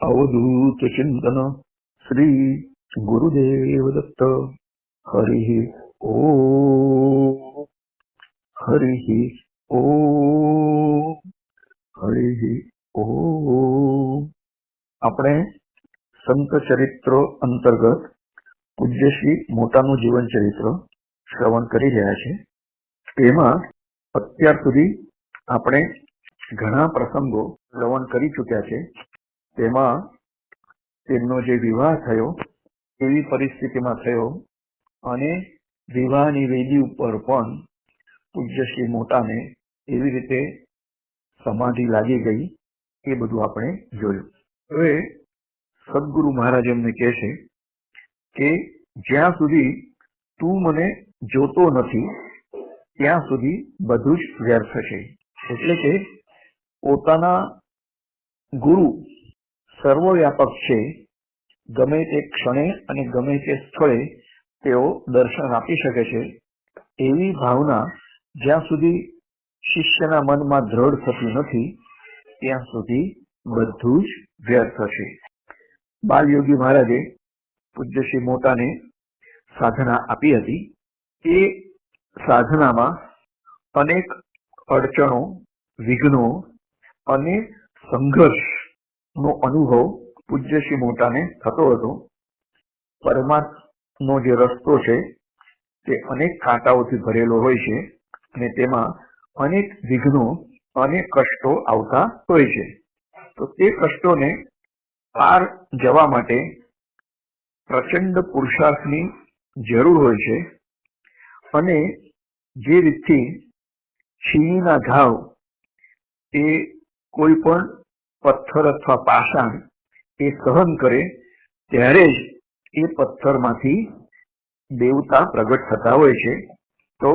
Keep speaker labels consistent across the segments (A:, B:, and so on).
A: અવધૂત ચિંતન શ્રી ગુરુદેવ દત્ત હરિ ઓ હરિ ઓ હરિ ઓ આપણે સંત ચરિત્રો અંતર્ગત પૂજ્યશ્રી મોટાનું જીવન ચરિત્ર શ્રવણ કરી રહ્યા છે. તેમાં અત્યાર સુધી આપણે ઘણા પ્રસંગો શ્રવણ કરી ચૂક્યા છે. તેમાં તેમનો જે વિવાહ થયો, એવી પરિસ્થિતિમાં થયો અને વિવાહની વેદી ઉપર પણ પૂજ્ય મોટાને એવી રીતે સમાધિ લાગી ગઈ, એ બધું આપણે જોયું. હવે સદગુરુ મહારાજ એમને કહે છે કે જ્યાં સુધી તું મને જોતો નથી, ત્યાં સુધી બધું જ વ્યર્થ છે. એટલે કે પોતાના ગુરુ સર્વવ્યાપક છે ગમે તે ક્ષણે અને ગમે તે સ્થળે તેઓ દર્શન આપી શકે છે, એવી ભાવના જ્યાં સુધી શિષ્યના મનમાં દ્રઢ થતી નથી, ત્યાં સુધી બધું જ વ્યર્થ છે બાલયોગી મહારાજે પૂજ્ય શ્રી મોટાને સાધના આપી હતી. એ સાધનામાં અનેક અડચણો, વિઘ્નો અને સંઘર્ષ નો અનુભવ પૂજ્ય શ્રી મોટાને થતો હતો. પરમાત્મનો જે રસ્તો છે તે અનેક કાંટાઓથી ભરેલો હોય છે અને તેમાં અનેક વિઘ્નો અનેક કષ્ટો આવતા હોય છે. તો તે કષ્ટોને પાર જવા માટે પ્રચંડ પુરુષાર્થની જરૂર હોય છે અને જે રીતથી છીણીના ઘાવ એ કોઈ પણ પથ્થર અથવા પાષાણ એ સહન કરે ત્યારે જ એ પથ્થરમાંથી દેવતા પ્રગટ થતા હોય છે. તો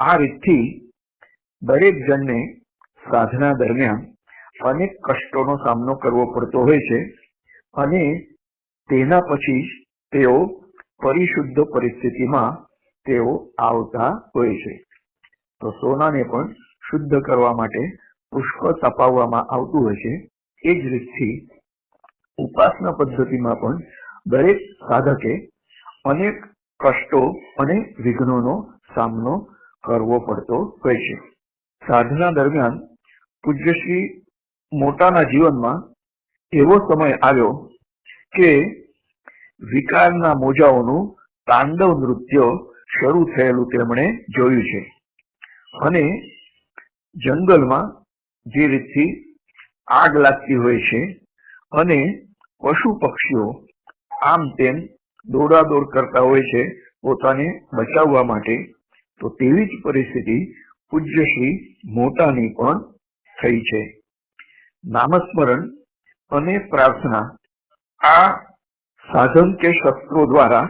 A: આ રીતથી દરેક જણને સાધના દરમિયાન અનેક કષ્ટોનો સામનો કરવો પડતો હોય છે અને તેના પછી જ તેઓ પરિશુદ્ધ પરિસ્થિતિમાં તેઓ આવતા હોય છે. તો સોનાને પણ શુદ્ધ કરવા માટે પુષ્પ તપાવવામાં આવતું હોય છે. એ જ રીતથી ઉપાસના પદ્ધતિમાં પણ દરેક સાધકે અનેક કષ્ટો અને વિઘ્નોનો સામનો કરવો પડતો હોય છે. સાધના દરમિયાન પૂજ્યશ્રી મોટાના જીવનમાં એવો સમય આવ્યો કે વિકારના મોજાઓનું તાંડવ નૃત્ય શરૂ થયેલું તેમણે જોયું છે. અને જંગલમાં જે રીતથી આગ લાગતી હોય છે અને પશુ પક્ષીઓ આમ તેમ દોડાદોડ કરતા હોય છે પોતાને બચાવવા માટે, તો તેવી જ પરિસ્થિતિ પૂજ્યશ્રી મોટાની પણ થઈ છે. નામસ્મરણ અને પ્રાર્થના આ સાધન કે શસ્ત્રો દ્વારા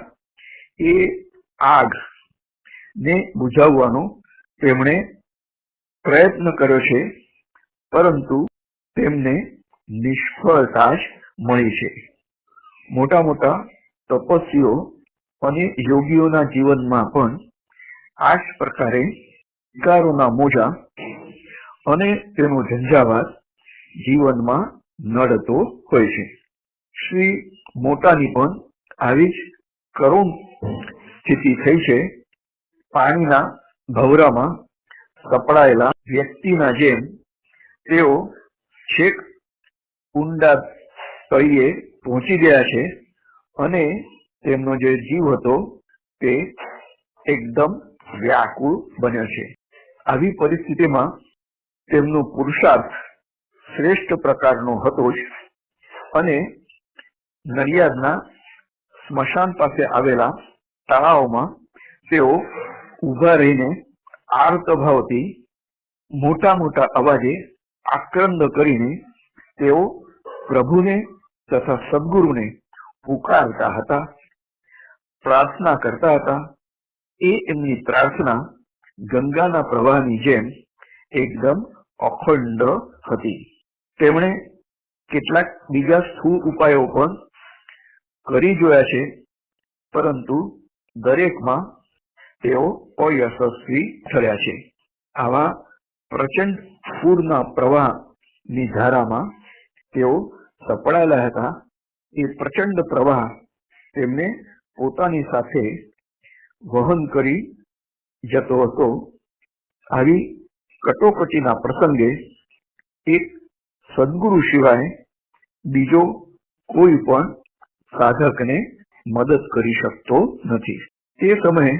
A: એ આગ ને બુઝાવવાનો તેમણે પ્રયત્ન કર્યો છે. પરંતુ તેમને નિષ્ફળતા જ મળી છે. મોટા મોટા તપસ્વીઓ અને યોગીઓના જીવનમાં પણ આ જ પ્રકારે વિકારોના મોજા અને તેનો ઝંઝાવાત જીવનમાં નડતો હોય છે. શ્રી મોટાની પણ આવી જ કરુણ સ્થિતિ થઈ છે. પાણીના ભવરામાં સપડાયેલા વ્યક્તિના જેમ તેઓ છેક કુંડા તળિયે પહોંચી ગયા છે અને તેમનો જે જીવ હતો તે એકદમ વ્યાકુળ બન્યો છે. આવી પરિસ્થિતિમાં તેમનો પુરુષાર્થ શ્રેષ્ઠ પ્રકારનો હતો જ અને નડિયાદના સ્મશાન પાસે આવેલા તળાવમાં તેઓ ઊભા રહીને આર્તભાવથી મોટા મોટા અવાજે આક્રંદ કરીને તેઓ પ્રભુને તથા સદગુરુને પુકારતા હતા, પ્રાર્થના કરતા હતા. એ એમની પ્રાર્થના ગંગાના પ્રવાહની જેમ એકદમ અખંડ હતી. તેમણે કેટલાક બીજા સ્થૂળ ઉપાયો પણ કરી જોયા છે, પરંતુ દરેકમાં તેઓ અયશસ્વી થયા છે. આવા પ્રચંડ પૂરના પ્રવાહની ધારામાં તેઓ સપડાયેલા હતા. એ પ્રચંડ પ્રવાહ તેમને પોતાની સાથે વહન કરી જતો હતો. આવી કટોકટીના પ્રસંગે એક સદગુરુ સિવાય બીજો કોઈ પણ સાધકને મદદ કરી શકતો નથી. તે સમયે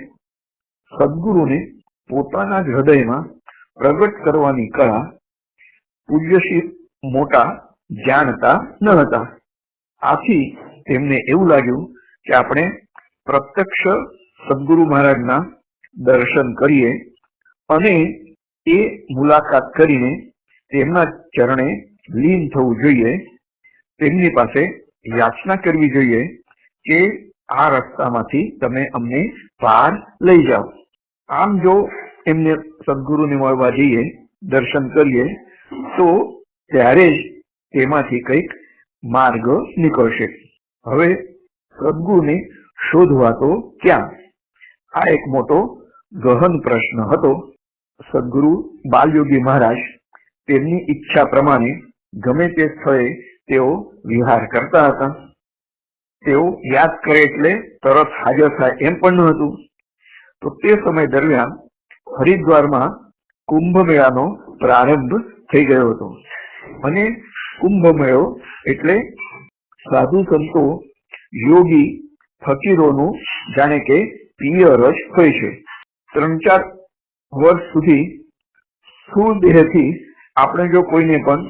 A: સદગુરુને પોતાના જ હૃદયમાં પ્રગટ કરવાની કળા પૂજ્યશીલ મોટા જાણતા ન હતા. આથી તેમને એવું લાગ્યું કે આપણે પ્રત્યક્ષ સદગુરુ મહારાજના દર્શન કરીએ અને એ મુલાકાત કરીને તેમના ચરણે લીન થવું જોઈએ, તેમની પાસે યાચના કરવી જોઈએ કે આ રસ્તામાંથી તમે અમને પાર લઈ જાઓ. આમ જો એમને સદગુરુને મળવા જઈએ, દર્શન કરીએ, તો ત્યારે જ તેમાંથી કંઈક માર્ગ નીકળશે. હવે સદગુરુને શોધવા તો ક્યાં? આ એક મોટો ગહન પ્રશ્ન હતો. સદગુરુ બાલયોગી મહારાજ તેમની ઈચ્છા પ્રમાણે ગમે તે સ્થળે તેઓ વિહાર કરતા હતા. તેઓ યાદ કરે એટલે તરત હાજર થાય એમ પણ ન હતું. તો તે સમય દરમિયાન હરિદ્વારમાં કુંભ મેળાનો પ્રારંભ થઈ ગયો હતો. અને કુંભ મેળો એટલે સાધુ સંતો, યોગી, ફકીરોનું જાણે કે પિયર જ હોય છે. ત્રણ ચાર વર્ષ સુધી સુદેહથી દેહથી આપણે જો કોઈને પણ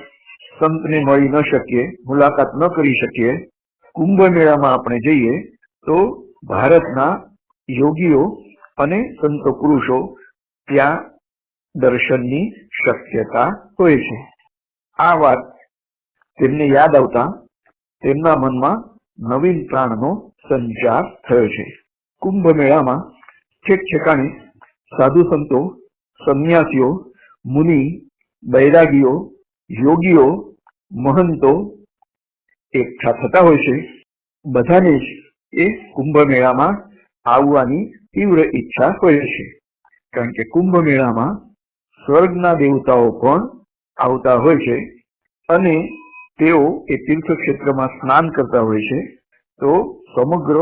A: સંતને મળી ન શકીએ, મુલાકાત ન કરી શકીએ કુંભ મેળામાં આપણે જઈએ, તો ભારતના યોગીઓ અને સંતો પુરુષો ત્યાં દર્શનની શક્યતા હોય છે આ વાત તેમને યાદ આવતા તેમના મનમાં નવીન પ્રાણનો સંચાર થયો છે કુંભ મેળામાં ઠેક ઠેકાણે સાધુ સંતો સંન્યાસીઓ મુનિ બૈરાગીઓ યોગીઓ મહંતો એકઠા થતા હોય છે બધાને જ એ કુંભ મેળામાં આવવાની તીવ્ર ઈચ્છા હોય છે કારણ કે કુંભ મેળામાં સ્વર્ગના દેવતાઓ પણ આવતા હોય છે અને તેઓ એ તીર્થક્ષેત્રમાં સ્નાન કરતા હોય છે, તો સમગ્ર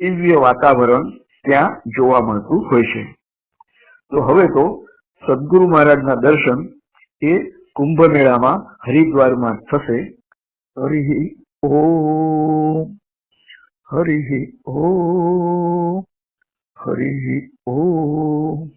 A: દિવ્ય વાતાવરણ ત્યાં જોવા મળતું હોય છે. તો હવે તો સદગુરુ મહારાજના દર્શન એ કુંભ મેળામાં હરિદ્વારમાં થશે. હરિ ઓ હરિ ઓમ હરિ ઓમ